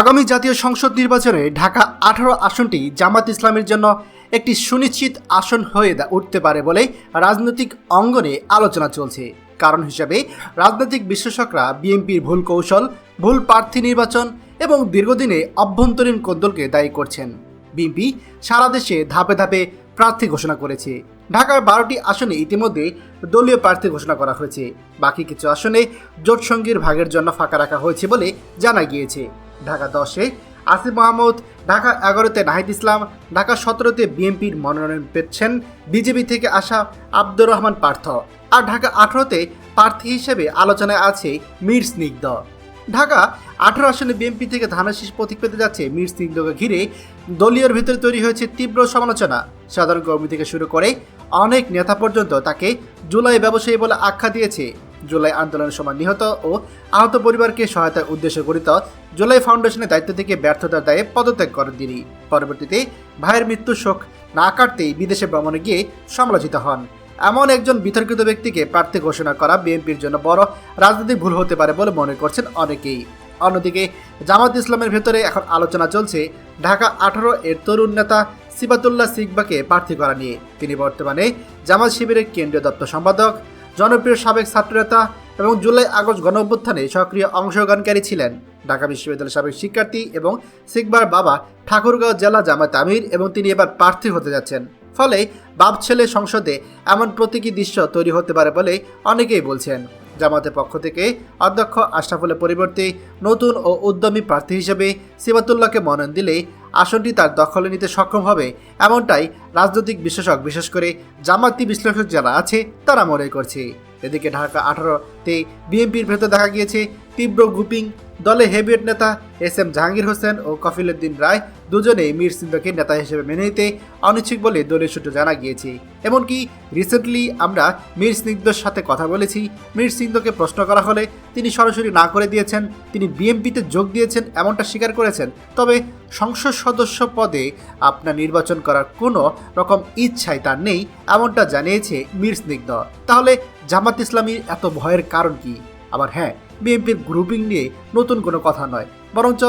আগামী জাতীয় সংসদ নির্বাচনে ঢাকা আঠারো আসনটি জামাত ইসলামের জন্য একটি সুনিশ্চিত আসন হয়ে উঠতে পারে বলে রাজনৈতিক অঙ্গনে আলোচনা চলছে। কারণ হিসাবে রাজনৈতিক বিশ্লেষকরা বিএনপির ভুল কৌশল, ভুল প্রার্থী নির্বাচন এবং দীর্ঘদিনে অভ্যন্তরীণ কোন্দলকে দায়ী করছেন। বিএনপি সারা দেশে ধাপে ধাপে প্রার্থী ঘোষণা করেছে। ঢাকার বারোটি আসনে ইতিমধ্যে দলীয় প্রার্থী ঘোষণা করা হয়েছে। বাকি কিছু আসনে জোটসঙ্গীর ভাগের জন্য ফাঁকা রাখা হয়েছে বলে জানা গিয়েছে। ঢাকা দশে আসিফ মাহমুদ, ঢাকা এগারোতে নাহিদ ইসলাম, ঢাকা সতেরোতে বিএনপির মনোনয়ন পেয়েছেন বিজেপি থেকে আসা আব্দুর রহমান পার্থ। আর ঢাকা আঠারোতে প্রার্থী হিসেবে আলোচনায় আছে মীর স্নিগ্ধ। ঢাকা আঠারো আসনে বিএনপি থেকে ধানের প্রতীক পেতে যাচ্ছে মীর স্নিগ্ধকে ঘিরে দলীয়ের ভিতরে তৈরি হয়েছে তীব্র সমালোচনা। সাধারণ কর্মী থেকে শুরু করে অনেক নেতা পর্যন্ত তাকে জুলাই ব্যবসায়ী বলে আখ্যা দিয়েছে জুলাই আন্দোলনের সময় নিহত ও আহত পরিবারকে সহায়তার উদ্দেশ্যে গঠিত জুলাই ফাউন্ডেশনের দায়িত্ব থেকে ব্যর্থতার দায়ে পদত্যাগ করেন তিনি। পরবর্তীতে ভাইয়ের মৃত্যু শোক না কাটতেই বিদেশে ভ্রমণে গিয়ে সমালোচিত হন। এমন একজন বিতর্কিত ব্যক্তিকে প্রার্থী ঘোষণা করা বিএনপির জন্য বড় রাজনৈতিক ভুল হতে পারে বলে মনে করছেন অনেকেই। অন্যদিকে জামাত ইসলামের ভেতরে এখন আলোচনা চলছে ঢাকা আঠারো এর তরুণ নেতা সিবাতুল্লাহ সিকবাকে প্রার্থী করা নিয়ে। তিনি বর্তমানে জামাত শিবিরের কেন্দ্রীয় দপ্তর সম্পাদক জনপ্রিয় সাবেক ছাত্রনেতা এবং জুলাই আগস্ট গণ অভ্যুত্থানে সক্রিয় অংশগ্রহণকারী ছিলেন। ঢাকা বিশ্ববিদ্যালয়ের সাবেক শিক্ষার্থী এবং সিকবার বাবা ঠাকুরগাঁও জেলা জামাত আমির এবং তিনি এবার প্রার্থী হতে যাচ্ছেন। ফলে বাপ ছেলে সংসদে এমন প্রতীকী দৃশ্য তৈরি হতে পারে বলে অনেকেই বলছেন। জামাতের পক্ষ থেকে অধ্যক্ষ আশরাফুলের পরিবর্তে নতুন ও উদ্যমী প্রার্থী হিসেবে সিবাতুল্লাহকে মনোনয়ন দিলে আসনটি তার দখলে নিতে সক্ষম হবে। এমনটাই রাজনৈতিক বিশ্লেষক, বিশেষ করে জামাতি বিশ্লেষক যারা আছে, তারা মনে করছে। এদিকে ঢাকা আঠারোতে বিএনপির ভেতর দেখা গিয়েছে তীব্র গ্রুপিং দলে হেভিয়েট নেতা এস এম জাহাঙ্গীর হোসেন ও কফিলুদ্দিন রায় দুজনেই মীর সিন্ধকে নেতা হিসেবে মেনে নিতে অনিচ্ছুক বলে দলীয় সূত্রে জানা গিয়েছে। এমনকি রিসেন্টলি আমরা মীর স্নিগ্ধর সাথে কথা বলেছি। মীর সিন্ধকে প্রশ্ন করা হলে তিনি সরাসরি না করে দিয়েছেন, তিনি বিএনপিতে যোগ দিয়েছেন এমনটা স্বীকার করেছেন। তবে সংসদ সদস্য পদে আপনার নির্বাচন করার কোনো রকম ইচ্ছাই তার নেই, এমনটা জানিয়েছে মীর স্নিগ্ধ তাহলে জামাত ইসলামীর এত ভয়ের কারণ কি? আবার হ্যাঁ বিএনপির গ্রুপিং নিয়ে নতুন কোনো কথা নয়, বরঞ্চ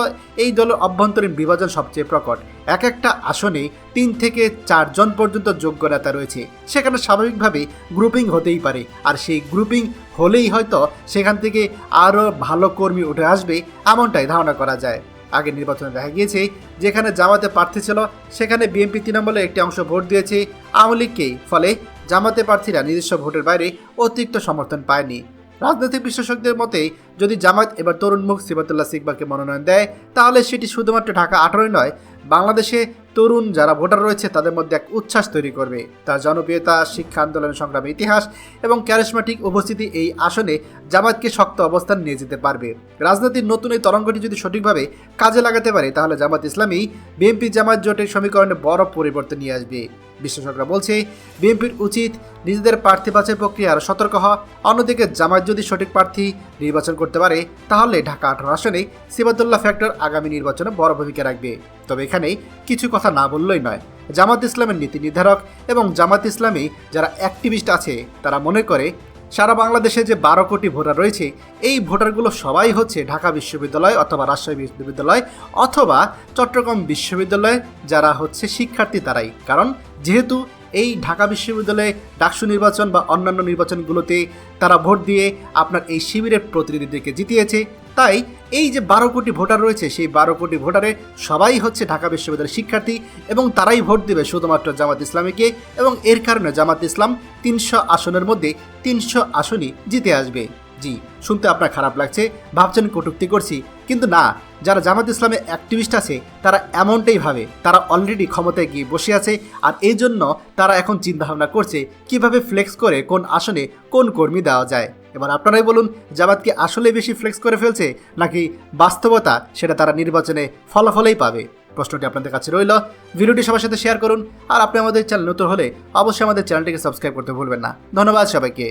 এই দলের অভ্যন্তরীণ বিভাজন সবচেয়ে প্রকট। এক একটা আসনে তিন থেকে চারজন পর্যন্ত যোগ্য নেতা রয়েছে, সেখানে স্বাভাবিকভাবে গ্রুপিং হতেই পারে, আর সেই গ্রুপিং হলেই হয়তো সেখান থেকে আরও ভালো কর্মী উঠে আসবে এমনটাই ধারণা করা যায়। আগে নির্বাচনে দেখা গিয়েছে, যেখানে জামাতে প্রার্থী ছিল, সেখানে বিএনপি তৃণমূলের একটি অংশ ভোট দিয়েছে, আওয়ামী লীগকেই। ফলে জামাতে প্রার্থীরা নিজস্ব ভোটের বাইরে অতিরিক্ত সমর্থন পায়নি। রাজনৈতিক বিশ্লেষকদের মতে, যদি জামায়াত এবার তরুণ মুখ সিবাতুল্লাহ সিকবাকে মনোনয়ন দেয়, তাহলে সেটি শুধুমাত্র ঢাকা আঠারোই নয় বাংলাদেশে তরুণ যারা ভোটার রয়েছে, তাদের মধ্যে এক উচ্ছ্বাস তৈরি করবে। তার জনপ্রিয়তা, শিক্ষা আন্দোলনের সংগ্রামের ইতিহাস এবং ক্যারিসমাটিক উপস্থিতি এই আসনে জামায়াতকে শক্ত অবস্থান নিয়ে যেতে পারবে। রাজনীতির নতুন এই তরঙ্গটি যদি সঠিকভাবে কাজে লাগাতে পারে, তাহলে জামাত ইসলামী বিএনপি জামাত জোটের সমীকরণে বড় পরিবর্তন নিয়ে আসবে। বিশ্লেষকরা বলছে বিএনপির উচিত নিজেদের প্রার্থী বাছাই প্রক্রিয়া আরও সতর্ক হওয়া। অন্যদিকে জামায়াত যদি সঠিক প্রার্থী নির্বাচন করতে পারে, তাহলে ঢাকা আঠারো আসনে সিবাতুল্লাহ ফ্যাক্টর আগামী নির্বাচনে বড় ভূমিকা রাখবে। তবে এখানে কিছু কথা না বললেই নয়। জামাত ইসলামের নীতি নির্ধারক এবং জামাত ইসলামী যারা অ্যাক্টিভিস্ট আছে, তারা মনে করে, সারা বাংলাদেশে যে বারো কোটি ভোটার রয়েছে, এই ভোটারগুলো সবাই হচ্ছে ঢাকা বিশ্ববিদ্যালয় অথবা রাজশাহী বিশ্ববিদ্যালয় অথবা চট্টগ্রাম বিশ্ববিদ্যালয়ে যারা হচ্ছে শিক্ষার্থী তারাই। কারণ যেহেতু এই ঢাকা বিশ্ববিদ্যালয়ে ডাকসু নির্বাচন বা অন্যান্য নির্বাচনগুলোতে তারা ভোট দিয়ে আপনার এই শিবিরের প্রতিনিধিদেরকে জিতিয়েছে তাই এই যে বারো কোটি ভোটার রয়েছে, সেই বারো কোটি ভোটারে সবাই হচ্ছে ঢাকা বিশ্ববিদ্যালয়ের শিক্ষার্থী এবং তারাই ভোট দেবে শুধুমাত্র জামাত ইসলামীকে এবং এর কারণে জামাত ইসলাম তিনশো আসনের মধ্যে তিনশো আসনই জিতে আসবে। জি, শুনতে আপনার খারাপ লাগছে, ভাবছেন কটুক্তি করছি, কিন্তু না, যারা জামাত ইসলামে অ্যাক্টিভিস্ট আছে, তারা এমনটাই ভাবে, তারা অলরেডি ক্ষমতায় গিয়ে বসে আছে আর এই জন্য তারা এখন চিন্তাভাবনা করছে কীভাবে ফ্লেক্স করে কোন আসনে কোন কর্মী দেওয়া যায়। এবার আপনারাই বলুন, জামাত কি আসলে বেশি ফ্লেক্স করে ফেলছে, নাকি বাস্তবতা সেটা তারা নির্বাচনে ফলাফলেই পাবে? প্রশ্নটি আপনাদের কাছে রইল। ভিডিওটি সবার সাথে শেয়ার করুন, আর আপনি আমাদের চ্যানেল নতুন হলে অবশ্যই আমাদের চ্যানেলটিকে সাবস্ক্রাইব করতে ভুলবেন না। ধন্যবাদ সবাইকে।